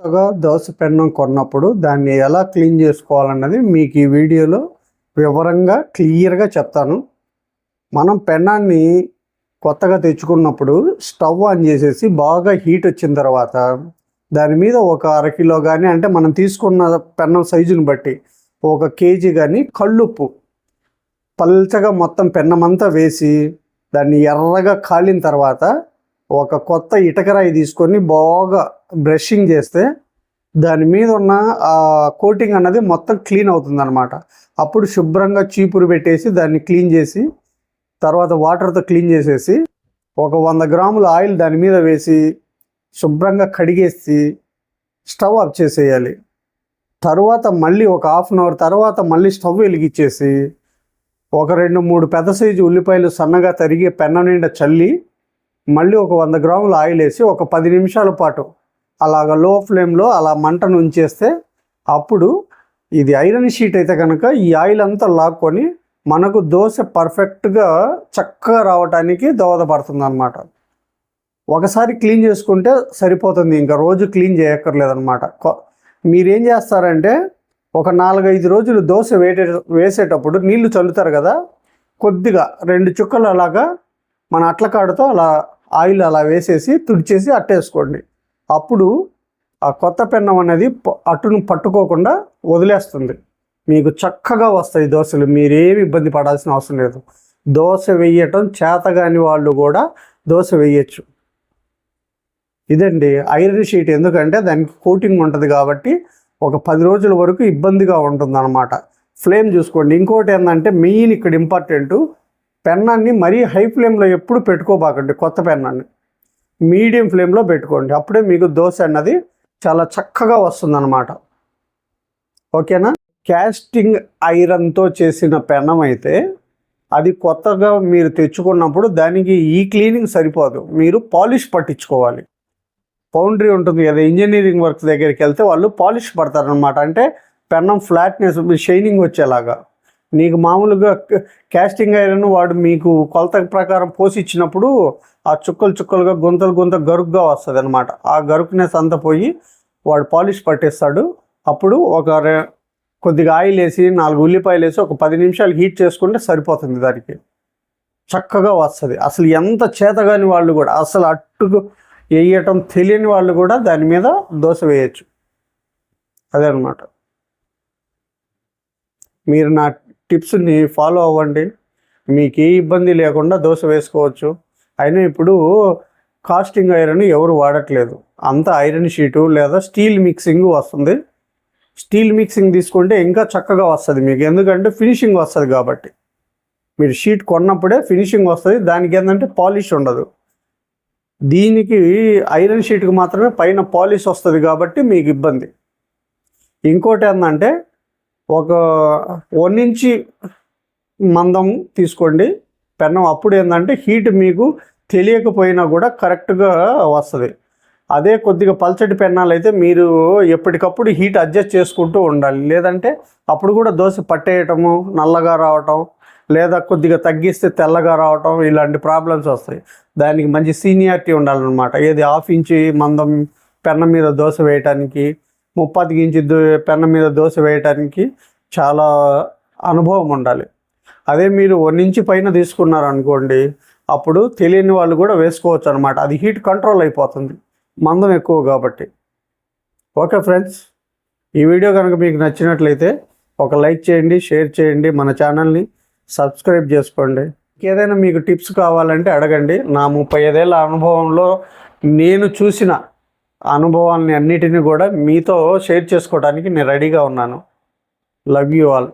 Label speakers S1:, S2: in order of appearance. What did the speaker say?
S1: కొత్తగా దోశ పెన్నం కొన్నప్పుడు దాన్ని ఎలా క్లీన్ చేసుకోవాలన్నది మీకు ఈ వీడియోలో వివరంగా క్లియర్గా చెప్తాను. మనం పెన్నాన్ని కొత్తగా తెచ్చుకున్నప్పుడు స్టవ్ ఆన్ చేసేసి బాగా హీట్ వచ్చిన తర్వాత దాని మీద ఒక అరకిలో కానీ అంటే మనం తీసుకున్న పెన్నం సైజుని బట్టి ఒక కేజీ కానీ కళ్ళుప్పు పల్చగా మొత్తం పెన్నమంతా వేసి దాన్ని ఎర్రగా కాలిన తర్వాత ఒక కొత్త ఇటకరాయి తీసుకొని బాగా బ్రషింగ్ చేస్తే దాని మీద ఉన్న ఆ కోటింగ్ అన్నది మొత్తం క్లీన్ అవుతుంది అనమాట అప్పుడు శుభ్రంగా చీపురు పెట్టేసి దాన్ని క్లీన్ చేసి తర్వాత వాటర్తో క్లీన్ చేసేసి ఒక వంద గ్రాముల ఆయిల్ దాని మీద వేసి శుభ్రంగా కడిగేసి స్టవ్ ఆఫ్ చేసేయాలి. తర్వాత మళ్ళీ ఒక హాఫ్ అన్ అవర్ తర్వాత మళ్ళీ స్టవ్ వెలిగించేసి ఒక రెండు మూడు పెద్ద సైజు ఉల్లిపాయలు సన్నగా తరిగి పెన్న నిండా చల్లి మళ్ళీ ఒక వంద గ్రాముల ఆయిల్ వేసి ఒక పది నిమిషాల పాటు అలాగ లో ఫ్లేమ్లో అలా మంటను ఉంచేస్తే అప్పుడు ఇది ఐరన్ షీట్ అయితే కనుక ఈ ఆయిల్ అంతా లాక్కొని మనకు దోశ పర్ఫెక్ట్గా చక్కగా రావటానికి దోహదపడుతుంది అనమాట ఒకసారి క్లీన్ చేసుకుంటే సరిపోతుంది ఇంకా రోజు క్లీన్ చేయక్కర్లేదన్నమాట. కొ- మీరేం చేస్తారంటే ఒక నాలుగైదు రోజులు దోశ వేటే వేసేటప్పుడు నీళ్ళు చల్లుతారు కదా కొద్దిగా రెండు చుక్కలు అలాగా మన అట్లకాడుతో అలా ఆయిల్ అలా వేసేసి తుడిచేసి అట్టేసుకోండి. అప్పుడు ఆ కొత్త పెన్నం అనేది అటును అట్టును పట్టుకోకుండా వదిలేస్తుంది. మీకు చక్కగా వస్తాయి దోశలు మీరేమి ఇబ్బంది పడాల్సిన అవసరం లేదు. దోశ వేయటం చేతగాని వాళ్ళు కూడా దోశ వేయచ్చు. ఇదండి ఐరన్ షీట్. ఎందుకంటే దానికి కోటింగ్ ఉంటుంది కాబట్టి ఒక పది రోజుల వరకు ఇబ్బందిగా ఉంటుంది అనమాట ఫ్లేమ్ చూసుకోండి. ఇంకోటి ఏంటంటే మెయిన్ ఇక్కడ ఇంపార్టెంట్ పెన్నాన్ని మరీ హై ఫ్లేమ్లో ఎప్పుడు పెట్టుకోబాకండి కొత్త పెన్నాన్ని. మీడియం ఫ్లేమ్లో పెట్టుకోండి. అప్పుడే మీకు దోశ అన్నది చాలా చక్కగా వస్తుందన్నమాట. ఓకేనా? క్యాస్టింగ్ ఐరన్తో చేసిన పెనం అయితే అది కొత్తగా మీరు తెచ్చుకున్నప్పుడు దానికి ఈ క్లీనింగ్ సరిపోదు. మీరు పాలిష్ పట్టించుకోవాలి. పౌండరీ ఉంటుంది కదా ఇంజనీరింగ్ వర్క్ దగ్గరికి వెళ్తే వాళ్ళు పాలిష్ పడతారనమాట అంటే పెన్నం ఫ్లాట్నెస్ షైనింగ్ వచ్చేలాగా. నీకు మామూలుగా క్యాస్టింగ్ ఐరన్ వాడు మీకు కొలత ప్రకారం పోసి ఇచ్చినప్పుడు ఆ చుక్కలు చుక్కలుగా గుంతలు గుంత గరుగ్గా వస్తుంది అనమాట ఆ గరుకునెస్ అంతా పోయి వాడు పాలిష్ పట్టేస్తాడు. అప్పుడు ఒక కొద్దిగా ఆయిల్ వేసి నాలుగు ఉల్లిపాయలు వేసి ఒక పది నిమిషాలు హీట్ చేసుకుంటే సరిపోతుంది దానికి. చక్కగా వస్తుంది. అసలు ఎంత చేతగాని వాళ్ళు కూడా అసలు అట్టుకు వేయటం తెలియని వాళ్ళు కూడా దాని మీద దోశ వేయచ్చు. అదే అనమాట మీరు నా టిప్స్ని ఫాలో అవ్వండి. మీకు ఏ ఇబ్బంది లేకుండా దోశ వేసుకోవచ్చు. అయినా ఇప్పుడు కాస్టింగ్ ఐరన్ ఎవరు వాడట్లేదు. అంత ఐరన్ షీటు లేదా స్టీల్ మిక్సింగ్ వస్తుంది. స్టీల్ మిక్సింగ్ తీసుకుంటే ఇంకా చక్కగా వస్తుంది మీకు. ఎందుకంటే ఫినిషింగ్ వస్తుంది కాబట్టి. మీరు షీట్ కొన్నప్పుడే ఫినిషింగ్ వస్తుంది. దానికి ఏంటంటే పాలిష్ ఉండదు. దీనికి ఐరన్ షీట్కి మాత్రమే పైన పాలిష్ వస్తుంది కాబట్టి మీకు ఇబ్బంది. ఇంకోటి ఏంటంటే ఒక వన్ ఇంచి మందం తీసుకోండి. పెన్నం అప్పుడు ఏంటంటే హీట్ మీకు తెలియకపోయినా కూడా కరెక్ట్గా వస్తుంది. అదే కొద్దిగా పల్చటి పెన్నాలు అయితే మీరు ఎప్పటికప్పుడు హీట్ అడ్జస్ట్ చేసుకుంటూ ఉండాలి. లేదంటే అప్పుడు కూడా దోశ పట్టేయటము నల్లగా రావటం లేదా కొద్దిగా తగ్గిస్తే తెల్లగా రావటం ఇలాంటి ప్రాబ్లమ్స్ వస్తాయి. దానికి మంచి సీనియారిటీ ఉండాలన్నమాట. ఏది హాఫ్ ఇంచి మందం పెన్నం మీద దోశ వేయటానికి ముప్పతికి ఇంచి దో మీద దోశ వేయటానికి చాలా అనుభవం ఉండాలి. అదే మీరు వన్ ఇంచి పైన తీసుకున్నారు అనుకోండి అప్పుడు తెలియని వాళ్ళు కూడా వేసుకోవచ్చు అనమాట అది హీట్ కంట్రోల్ అయిపోతుంది. మందం ఎక్కువ కాబట్టి. ఓకే ఫ్రెండ్స్ ఈ వీడియో కనుక మీకు నచ్చినట్లయితే ఒక లైక్ చేయండి షేర్ చేయండి మన ఛానల్ని సబ్స్క్రైబ్ చేసుకోండి. ఏదైనా మీకు టిప్స్ కావాలంటే అడగండి. నా ముప్పై ఐదేళ్ళ అనుభవంలో నేను చూసిన అనుభవాల్ని అన్నిటిని కూడా మీతో షేర్ చేసుకోవడానికి నేను రెడీగా ఉన్నాను. Love you all